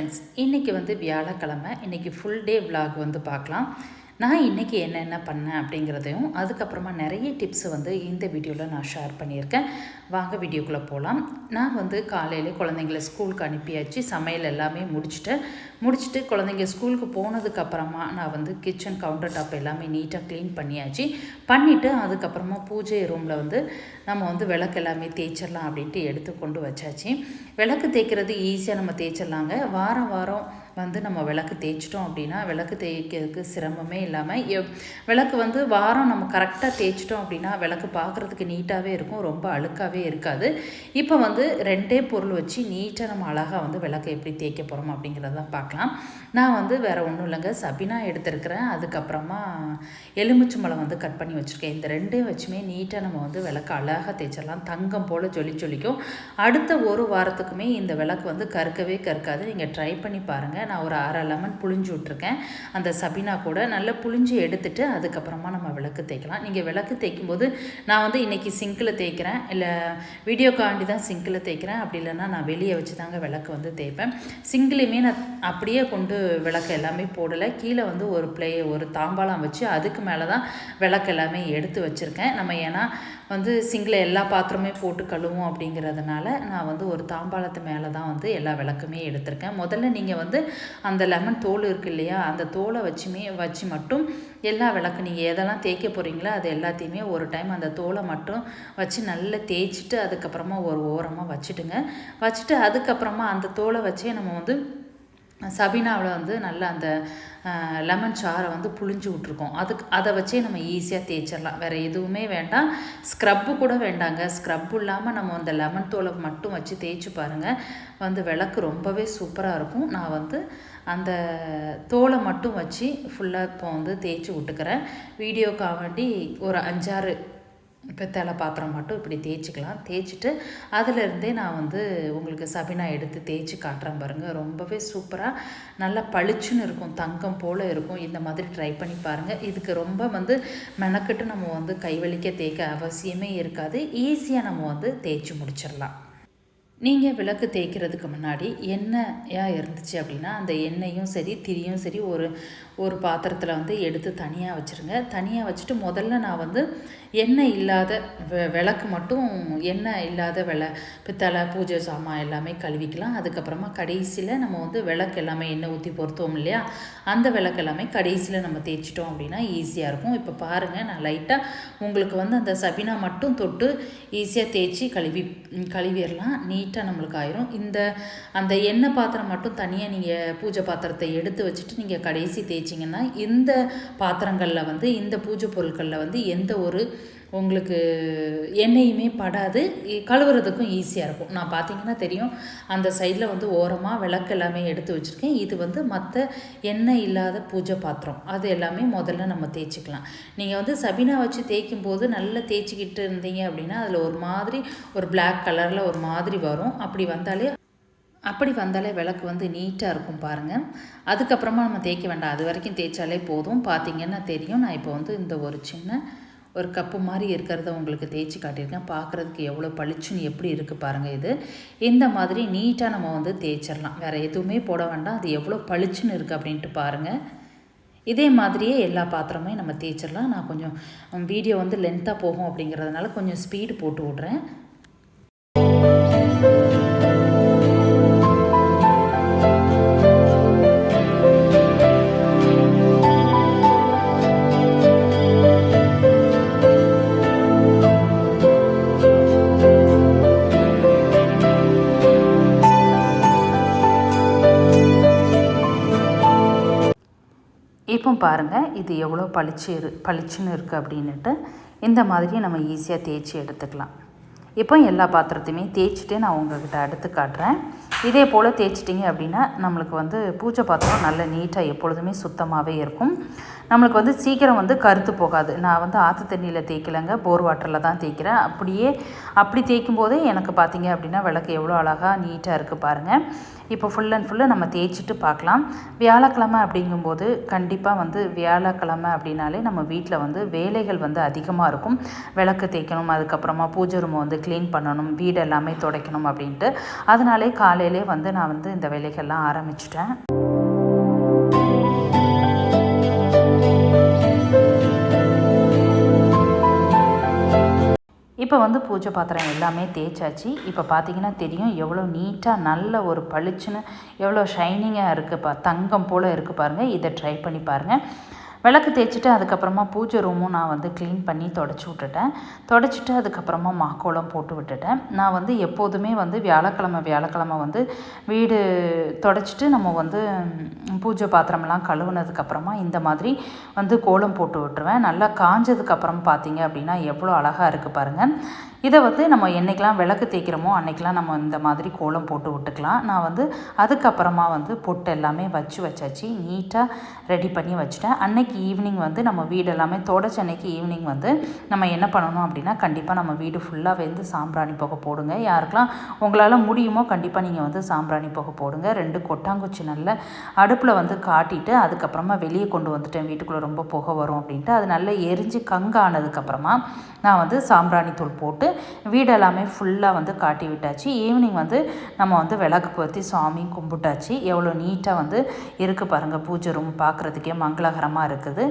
Friends இன்றைக்கி வந்து வியாழக்கிழமை இன்றைக்கி ஃபுல் டே விலாக் வந்து பார்க்கலாம். நான் இன்றைக்கி என்னென்ன பண்ணேன் அப்படிங்கிறதையும் அதுக்கப்புறமா நிறைய டிப்ஸ் வந்து இந்த வீடியோவில் நான் ஷேர் பண்ணியிருக்கேன். வாங்க வீடியோக்குள்ளே போகலாம் நான் வந்து காலையில் குழந்தைங்கள ஸ்கூலுக்கு அனுப்பியாச்சு. சமையல் எல்லாமே முடிச்சுட்டேன் முடிச்சுட்டு குழந்தைங்க ஸ்கூலுக்கு போனதுக்கப்புறமா நான் வந்து கிச்சன் கவுண்டர் டாப் எல்லாமே நீட்டாக க்ளீன் பண்ணியாச்சு. பண்ணிவிட்டு அதுக்கப்புறமா பூஜை ரூமில் வந்து நம்ம வந்து விளக்கு எல்லாமே தேய்ச்சிடலாம் அப்படின்ட்டு எடுத்து கொண்டு வச்சாச்சு. விளக்கு தேய்க்கிறது ஈஸியாக நம்ம தேய்ச்சிடலாங்க. வாரம் வாரம் வந்து நம்ம விளக்கு தேய்ச்சிட்டோம் அப்படின்னா விளக்கு தேய்க்கிறதுக்கு சிரமமே இல்லாமல் எவ் விளக்கு வந்து வாரம் நம்ம கரெக்டாக தேய்ச்சிட்டோம் அப்படின்னா விளக்கு பார்க்குறதுக்கு நீட்டாகவே இருக்கும் ரொம்ப அழுக்காகவே இருக்காது. இப்போ வந்து ரெண்டே பொருள் வச்சு நீட்டாக நம்ம அழகாக வந்து விளக்கு எப்படி தேய்க்க போகிறோம் அப்படிங்கிறத பார்க்கலாம். நான் வந்து வேறு ஒன்றும் இல்லைங்க சபினா எடுத்திருக்கிறேன். அதுக்கப்புறமா எலுமிச்சம்பழம் வந்து கட் பண்ணி வச்சுருக்கேன். இந்த ரெண்டையும் வச்சுமே நீட்டாக நம்ம வந்து விளக்கு அழகாக தேய்ச்சிடலாம். தங்கம் போல் ஜொலி ஜொலிக்கும். அடுத்த ஒரு வாரத்துக்குமே இந்த விளக்கு வந்து கருக்கவே கருக்காது. நீங்கள் ட்ரை பண்ணி பாருங்கள் நான் ஒரு அரை லெமன் புழிஞ்சு விட்ருக்கேன் அந்த சபினா கூட நல்லா புழிஞ்சு எடுத்துட்டு அதுக்கப்புறமா நம்ம விளக்கு தேய்க்கலாம். நீங்கள் விளக்கு தேய்க்கும் போது நான் வந்து இன்றைக்கி சிங்கில் தேய்க்கிறேன். இல்லை வீடியோக்காண்டி தான் சிங்கில் தேய்க்கிறேன். அப்படி இல்லைன்னா நான் வெளியே வச்சு தாங்க விளக்கு வந்து தேய்ப்பேன். சிங்கிலையுமே நான் அப்படியே கொண்டு விளக்கு எல்லாமே போடலை. கீழே வந்து ஒரு ப்ளே ஒரு தாம்பாளம் வச்சு அதுக்கு மேலே தான் விளக்கு எல்லாமே எடுத்து வச்சுருக்கேன். நம்ம ஏன்னா வந்து சிங்கில் எல்லா பாத்திரமே போட்டு கழுவும் அப்படிங்கிறதுனால நான் வந்து ஒரு தாம்பாளத்து மேலே தான் வந்து எல்லா விளக்குமே எடுத்திருக்கேன். முதல்ல நீங்கள் வந்து அந்த லெமன் தோல் இருக்கு இல்லையா அந்த தோலை வச்சுமே வச்சு மட்டும் எல்லா விளக்கு நீங்கள் எதெல்லாம் தேய்க்க போகிறீங்களோ அது எல்லாத்தையுமே ஒரு டைம் அந்த தோலை மட்டும் வச்சு நல்லா தேய்ச்சிட்டு அதுக்கப்புறமா ஒரு ஓரமாக வச்சுட்டுங்க. வச்சுட்டு அதுக்கப்புறமா அந்த தோலை வச்சே நம்ம வந்து சபினாவில் வந்து நல்லா அந்த லெமன் சாறை வந்து புழிஞ்சு விட்ருக்கோம் அதுக்கு அதை வச்சே நம்ம ஈஸியாக தேய்ச்சிடலாம். வேறு எதுவுமே வேண்டாம். ஸ்க்ரப்பு கூட வேண்டாங்க. ஸ்க்ரப் இல்லாமல் நம்ம அந்த லெமன் தோலை மட்டும் வச்சு தேய்ச்சி பாருங்கள் வந்து விளக்கு ரொம்பவே சூப்பராக இருக்கும். நான் வந்து அந்த தோலை மட்டும் வச்சு ஃபுல்லாக இப்போ வந்து தேய்ச்சி விட்டுக்கிறேன். வீடியோக்காக வேண்டி ஒரு அஞ்சாறு பித்தளை பாத்திரம் மட்டும் இப்படி தேய்ச்சிக்கலாம். தேய்ச்சிட்டு அதிலிருந்தே நான் வந்து உங்களுக்கு சபினா எடுத்து தேய்ச்சி காட்டுறேன் பாருங்கள் ரொம்பவே சூப்பராக நல்லா பளிச்சுன்னு இருக்கும். தங்கம் போல் இருக்கும். இந்த மாதிரி ட்ரை பண்ணி பாருங்கள் இதுக்கு ரொம்ப வந்து மெனக்கெட்டு நம்ம வந்து கைவலிக்க தேய்க்க அவசியமே இருக்காது. ஈஸியாக நம்ம வந்து தேய்ச்சி முடிச்சிடலாம். நீங்கள் விளக்கு தேய்க்கிறதுக்கு முன்னாடி எண்ணெயாக இருந்துச்சு அப்படின்னா அந்த எண்ணெயும் சரி திரியும் சரி ஒரு ஒரு பாத்திரத்தில் வந்து எடுத்து தனியாக வச்சுருங்க. தனியாக வச்சுட்டு முதல்ல நான் வந்து எண்ணெய் இல்லாத விளக்கு மட்டும் எண்ணெய் இல்லாத விள பித்தளை பூஜை சாமான் எல்லாமே கழுவிக்கலாம். அதுக்கப்புறமா கடைசியில் நம்ம வந்து விளக்கு எல்லாமே எண்ணெய் ஊற்றி பொறுத்தோம் இல்லையா? அந்த விளக்கு எல்லாமே கடைசியில் நம்ம தேய்ச்சிட்டோம் அப்படின்னா ஈஸியாக இருக்கும். இப்போ பாருங்கள் நான் லைட்டாக உங்களுக்கு வந்து அந்த சபினா மட்டும் தொட்டு ஈஸியாக தேய்ச்சி கழுவி கழுவிடலாம். நீட்டாக நம்மளுக்கு ஆயிரும். இந்த அந்த எண்ணெய் பாத்திரம் மட்டும் தனியாக நீங்கள் பூஜை பாத்திரத்தை எடுத்து வச்சுட்டு நீங்கள் கடைசி தேய்ச்சிங்கன்னா இந்த பாத்திரங்களில் வந்து இந்த பூஜை பொருட்களில் வந்து எந்த ஒரு உங்களுக்கு எண்ணெயுமே படாது கழுவுறதுக்கும் ஈஸியாக இருக்கும். நான் பார்த்தீங்கன்னா தெரியும் அந்த சைடில் வந்து ஓரமாக விளக்கு எல்லாமே எடுத்து வச்சுருக்கேன். இது வந்து மற்ற எண்ணெய் இல்லாத பூஜை பாத்திரம். அது எல்லாமே முதல்ல நம்ம தேய்ச்சிக்கலாம். நீங்கள் வந்து சபினா வச்சு தேய்க்கும் போது நல்லா தேய்ச்சிக்கிட்டு இருந்தீங்க அப்படின்னா அதில் ஒரு மாதிரி ஒரு பிளாக் கலரில் ஒரு மாதிரி வரும். அப்படி வந்தாலே அப்படி வந்தாலே விளக்கு வந்து நீட்டாக இருக்கும் பாருங்கள் அதுக்கப்புறமா நம்ம தேய்க்க வேண்டாம். அது வரைக்கும் தேய்ச்சாலே போதும். பார்த்தீங்கன்னா தெரியும். நான் இப்போ வந்து இந்த ஒரு சின்ன ஒரு கப்பு மாதிரி இருக்கிறத உங்களுக்கு தேய்ச்சி காட்டியிருக்கேன். பார்க்குறதுக்கு எவ்வளோ பளிச்சுன்னு எப்படி இருக்குது பாருங்கள் இது. இந்த மாதிரி நீட்டாக நம்ம வந்து தேய்ச்சிடலாம். வேறு எதுவுமே போட வேண்டாம். அது எவ்வளோ பளிச்சுன்னு இருக்குது அப்படின்ட்டு பாருங்கள் இதே மாதிரியே எல்லா பாத்திரமே நம்ம தேய்ச்சிடலாம். நான் கொஞ்சம் வீடியோ வந்து லென்த்தாக போகும் அப்படிங்கிறதுனால கொஞ்சம் ஸ்பீடு போட்டு விட்றேன். இப்போ பாருங்கள் இது எவ்வளோ பளிச்சு இரு பளிச்சுன்னு இருக்குது அப்படின்னுட்டு இந்த மாதிரி நம்ம ஈஸியாக தேய்ச்சி எடுத்துக்கலாம். இப்போ எல்லா பாத்திரத்தையுமே தேய்ச்சிட்டு நான் உங்கள்கிட்ட அடுத்து காட்டுறேன். இதே போல் தேய்ச்சிட்டிங்க அப்படின்னா நம்மளுக்கு வந்து பூஜை பாத்திரம் நல்ல நீட்டாக எப்பொழுதுமே சுத்தமாகவே இருக்கும். நம்மளுக்கு வந்து சீக்கிரம் வந்து கருத்து போகாது. நான் வந்து ஆற்று தண்ணியில் தேய்க்கலைங்க போர் வாட்டரில் தான் தேய்க்கிறேன். அப்படியே அப்படி தேய்க்கும் போதே எனக்கு பார்த்தீங்க அப்படின்னா விளக்கு எவ்வளோ அழகாக நீட்டாக இருக்குது பாருங்கள் இப்போ ஃபுல் அண்ட் ஃபுல்லு நம்ம தேய்ச்சிட்டு பார்க்கலாம் வியாழக்கிழமை அப்படிங்கும்போது கண்டிப்பாக வந்து வியாழக்கிழமை அப்படின்னாலே நம்ம வீட்டில் வந்து வேலைகள் வந்து அதிகமாக இருக்கும். விளக்கு தேய்க்கணும் அதுக்கப்புறமா பூஜை ரூமை வந்து க்ளீன் பண்ணணும் வீடு எல்லாமே துடைக்கணும் அப்படின்ட்டு. அதனாலே காலையிலே வந்து நான் வந்து இந்த வேலைகள்லாம் ஆரம்பிச்சிட்டேன். இப்போ வந்து பூஜை பாத்திரம் எல்லாமே தேய்ச்சாச்சு. இப்போ பார்த்தீங்கன்னா தெரியும் எவ்வளோ நீட்டாக நல்ல ஒரு பளிச்சுன்னு எவ்வளோ ஷைனிங்காக இருக்குது பா தங்கம் போல் இருக்குது பாருங்கள் இதை ட்ரை பண்ணி பாருங்கள் விளக்கு தேய்ச்சிட்டு அதுக்கப்புறமா பூஜை ரூமும் நான் வந்து க்ளீன் பண்ணி தொடச்சி விட்டுட்டேன். தொடச்சிட்டு அதுக்கப்புறமா மாக்கோளம் போட்டு விட்டுட்டேன். நான் வந்து எப்போதுமே வந்து வியாழக்கிழமை வியாழக்கிழமை வந்து வீடு தொடச்சிட்டு நம்ம வந்து பூஜை பாத்திரமெல்லாம் கழுவுனதுக்கப்புறமா இந்த மாதிரி வந்து கோலம் போட்டு விட்டுருவேன். நல்லா காஞ்சதுக்கப்புறம் பார்த்தீங்க அப்படின்னா எவ்வளோ அழகாக இருக்குது பாருங்கள் இதை வந்து நம்ம என்றைக்கெலாம் விளக்கு தேய்க்கிறோமோ அன்றைக்கெலாம் நம்ம இந்த மாதிரி கோலம் போட்டு விட்டுக்கலாம். நான் வந்து அதுக்கப்புறமா வந்து பொட்டு எல்லாமே வச்சு வச்சாச்சு. நீட்டாக ரெடி பண்ணி வச்சுட்டேன். அன்னைக்கு ஈவினிங் வந்து நம்ம வீடு எல்லாமே தொடச்ச அன்னைக்கு ஈவினிங் வந்து நம்ம என்ன பண்ணணும் அப்படின்னா கண்டிப்பாக நம்ம வீடு ஃபுல்லாக வந்து சாம்பிராணி புகை போடுங்க. யாருக்கெல்லாம் உங்களால் முடியுமோ கண்டிப்பாக நீங்கள் வந்து சாம்பிராணி புகை போடுங்க. ரெண்டு கொட்டாங்குச்சி நல்ல அடுப்பில் வந்து காட்டிட்டு அதுக்கப்புறமா வெளியே கொண்டு வந்துட்டேன். வீட்டுக்குள்ளே ரொம்ப புகை வரும் அப்படின்ட்டு. அது நல்லா எரிஞ்சு கங்கானதுக்கப்புறமா நான் வந்து சாம்பிராணி தூள் போட்டு வீடு எல்லாமே ஃபுல்லாக வந்து காட்டி விட்டாச்சு. ஈவினிங் வந்து நம்ம வந்து விளக்கு பற்றி சாமி கும்பிட்டாச்சு. எவ்வளோ நீட்டாக வந்து இருக்குது பாருங்கள் பூஜை ரூம் பார்க்குறதுக்கே மங்களகரமாக இருக்குது.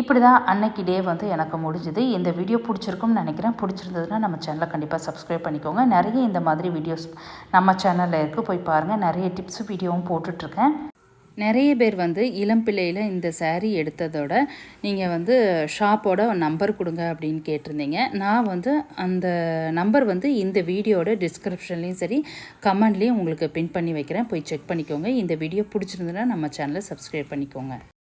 இப்படி தான் அன்னைக்கு டே வந்து எனக்கு முடிஞ்சுது. இந்த வீடியோ பிடிச்சிருக்கும்னு நினைக்கிறேன். பிடிச்சிருந்ததுன்னா நம்ம சேனலை கண்டிப்பாக சப்ஸ்கிரைப் பண்ணிக்கோங்க. நிறைய இந்த மாதிரி வீடியோஸ் நம்ம சேனலில் இருக்குது போய் பாருங்கள் நிறைய டிப்ஸ் வீடியோவும் போட்டுட்ருக்கேன் நிறைய பேர் வந்து இளம் பிள்ளையில் இந்த சேரீ எடுத்ததோட நீங்கள் வந்து ஷாப்போட நம்பர் கொடுங்க அப்படின்னு கேட்டிருந்தீங்க. நான் வந்து அந்த நம்பர் வந்து இந்த வீடியோட டிஸ்கிரிப்ஷன்லேயும் சரி கமெண்ட்லேயும் உங்களுக்கு பின் பண்ணி வைக்கிறேன். போய் செக் பண்ணிக்கோங்க. இந்த வீடியோ பிடிச்சிருந்ததுன்னா நம்ம சேனலை சப்ஸ்கிரைப் பண்ணிக்கோங்க.